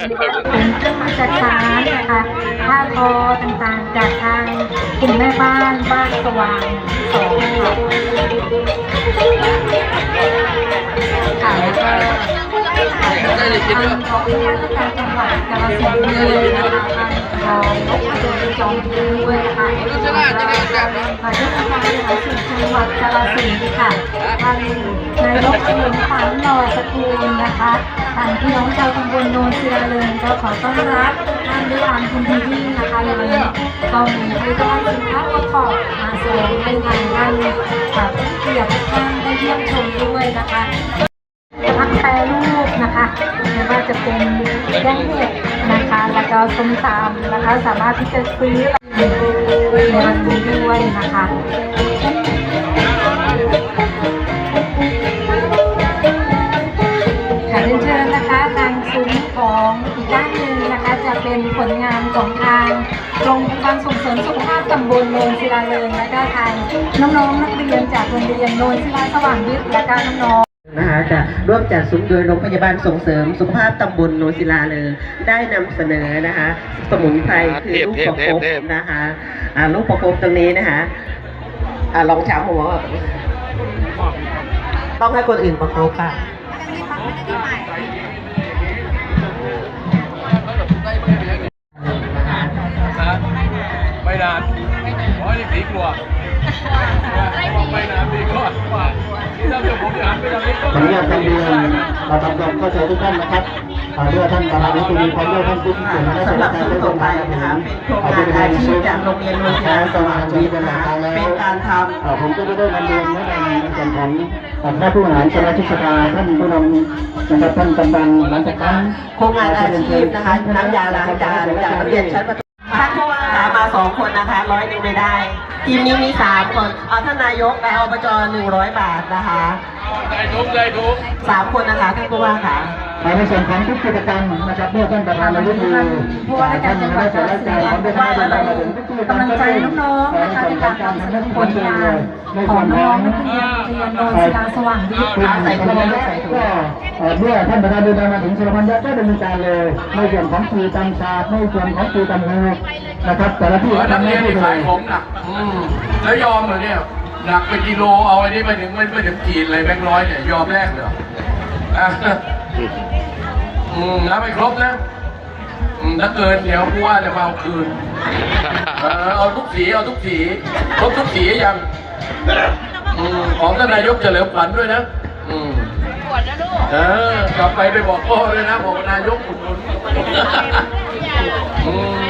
เป็นเครื่องมาจากช้างนะคะผ้าทอต่างๆ จากทางกลุ่มแม่บ้านบ้านสว่างสองค่ะค่ะแล้วก็ทางของผู้ว่าราชการจังหวัดกาฬสินธุ์เลยนะคะทางรองนกอดุลจอมด้วยนะคะผ่านด้วยการบริหารส่วนจังหวัดกาฬสินธุ์ค่ะทาน นายกเฉลิมขวัญหล่อสกุลนะคะทางพี่น้องชาวตำบลโนนศิลาเริงก็ขอต้อนรับท่านด้วยความยินดียิ่งนะคะในวันนี้ก็มีผลิตภัณฑ์สินค้าโอท็อปมาแสดงให้ทางท่านแบบเกียรติท่านได้เยี่ยมชมด้วยนะคะพักแปรรูปนะคะไม่ว่าจะเป็นแกงเห็ดนะคะแล้วก็ส้มตำนะคะ สามารถที่จะซื้อในวันนี้ด้วยนะคะ นหนึ่งนะคะจะเป็นผลงานของทางโรงพยาบาลส่งเสริมสุขภาพตำบลโนนศิลาเริงและก็ทางน้องๆนักเรียนจากโรงเรียนโนนศิลาสว่างวิทย์และก็น้องๆนะคะจะร่วมจัดซุ้มโดยโรงพยาบาลส่งเสริมสุขภาพตำบลโนนศิลาเลยได้นำเสนอนะคะ สมุนไพรคือลูกประคบนะคะอ่าลูกประคบตรงนี้นะคะอ่าลองช้ำหัวต้องให้คนอื่นประคบค่ะนะ ตีกลัวไม่นานผีกลัวว่าที่ถ้าเกิดผมจะหันไปทางนี้ก็ขออนุญาตนำเรียนเราทำความเข้าใจทุกท่านนะครับเมื่อท่านประธานคุณีพร้อมด้วยท่านผู้ที่เกี่ยวข้องสำหรับซุ้มต่อไปนะคะเป็นโครงการอาชีพจากโรงเรียนโนนศิลาสว่างวิทย์นะคะเป็นการทำผมก็จะได้นำเรียนแนะนำในส่วนของอ่าคณะผู้บริหารสมาชิกสภาท่านผู้นำนะครับท่านกำลังหลังจากนั้นโครงงานอาชีพนะคะน้ำยาล้างจานจากนักเรียนชั้นประถม สองคนนะคะร้อยหนึ่งไม่ได้ ทีมนี้มีสามคนเอาท่านนายกและอบจหนึ่งร้อยบาทนะคะใจทุกใจทุกสามคนนะคะท่านผู้ว่าค่ะอ่า ในส่วนของทุกกิจกรรมนะครับเมื่อท่านประธานนายกมือผู้ว่าราชการจังหวัดกาฬสินธุ์ว่าอะไรกำลังใจน้องๆนะคะในการทำสำเร็จผลงานของน้องนักเรียนโรงเรียนโนนศิลาสว่างวิทย์คือค่ะใส่ถุงเมื่อท่านประธานเดินทางมาถึงสุรพันธ์ยะก็ดำเนินการเลยในส่วนของปีตำชาในส่วนของปีตำหูนะครับแต่ละที่ทำหน้าที่เลยผมหนักแล้วยอมเหรอเนี่ยหนักเป็นกิโลเอาไอ้นี่ไปถึงไม่ไปถึงขีดเลยแบงค์ร้อยเนี่ยยอมแลกเหรออะ อืมแล้วไม่ครบนะอืมถ้าเกินเดี๋ยวผู้ว่าจะมาเอาคืน เออเอาทุกสีเอาทุกสีครบทุกสียังอืมของท่านนายกเฉลิมขวัญด้วยนะอืมเออกลับไปไปบอกพ่อเลยนะบอกว่านายกอุดหนุนอืม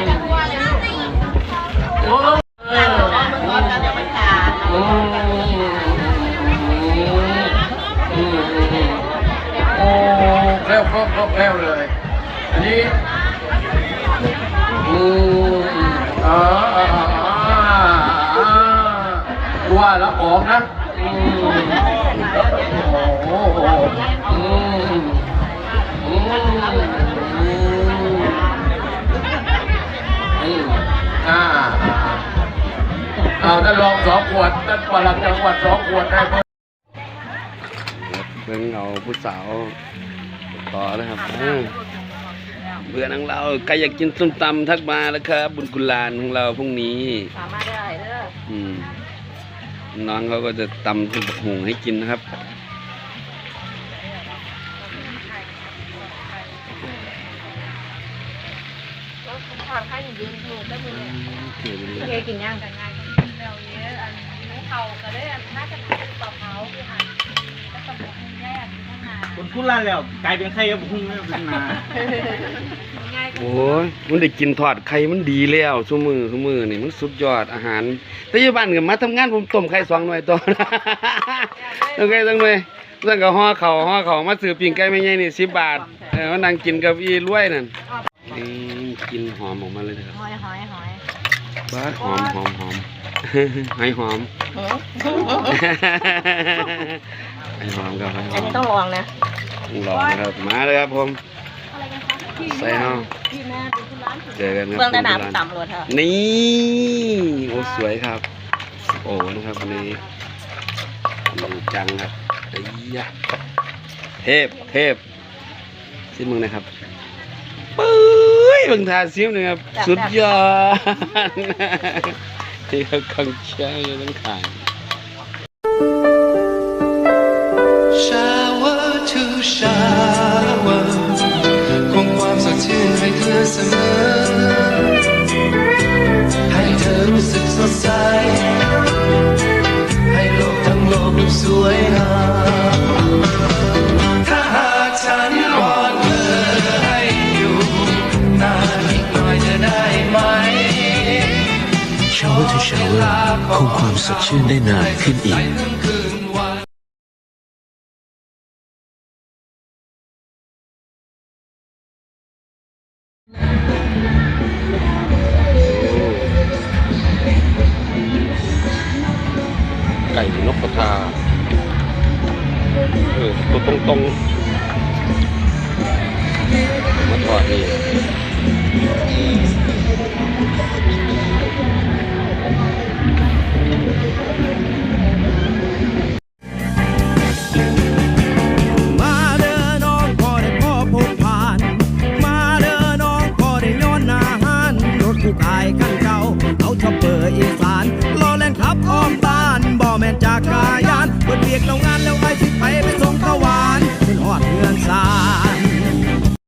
นี้อืมอ่าอ่าอ่าอ่าว่าละออกนะอืมโอ้โหอืมอืมอืมอ่าเอาท่านรองสองขวดท่านปลัดจังหวัดสองขวดได้เพิ่มเบิ่งเอาผู้สาวต่อเลยครับ เบื่อนังเราใครอยากกินส้มตำทักมาแล้วครับ บุญกุลานของเราพรุ่งนี้ สามารถได้เด้ออืมน้องเขาก็จะตำขึ้นหุงให้กินนะครับทางให้หนูยืนอยู่ก็มีเกี่ยวเลยเคกินยังแต่งานเราเยอะอันนี้ เขาก็ได้น่าจะเป็นต่อเขาคือหันก็ตำรวจแยกข้างในคนพูดลั่นแล้ว กลายเป็นไข่กับพุ่งแล้วเป็นนาง่ายกว่าโอ้ยมันได้กินทอดไข่มันดีแล้วซุมือซุมือนี่มันสุดยอดอาหาร แต่อยี่บ้านก็มาทำงานผมต้มไข่สองหน่วยต่อโอเคตั้งเลยตั้งกับห่อเขาวห่อเขาวมาซื้อปิ้งไก่ไม่ใหญ่นี่สิบบาทเออมานั่งกินกับอีรวยนั่นอืมกินหอมออกมาเลยนะครับหอยหอยหอย บ้าดหอมหอมหอมให้หอมให้หอมครับให้หออันมนี้ต้องลองนะต้องลองนะครับ มาเลยครับผมใส่เฮาเจอกันครับเบื้องระดับคุณต่ำรวดเถอะนี่โอ้สวยครับ โอ้นะครับวันนี้ดูจังครับไอ้ยะเทพเทพสิ้นมึงนะครับปึ๊เบิ่งทาซิมหนะครับ สุดยอดที่เขาคังเชียวอยู่ทั้งขาง shower to shower คงความสดชื่นให้เธอเสมอ ให้เธอรู้สึกสดใส ให้โลกทั้งโลกดูสวยงาม เวอร์คงความสดชื่นได้นานขึ้นอีกไก่นกกระทาเออตัวตรงตรงมาทอดนี่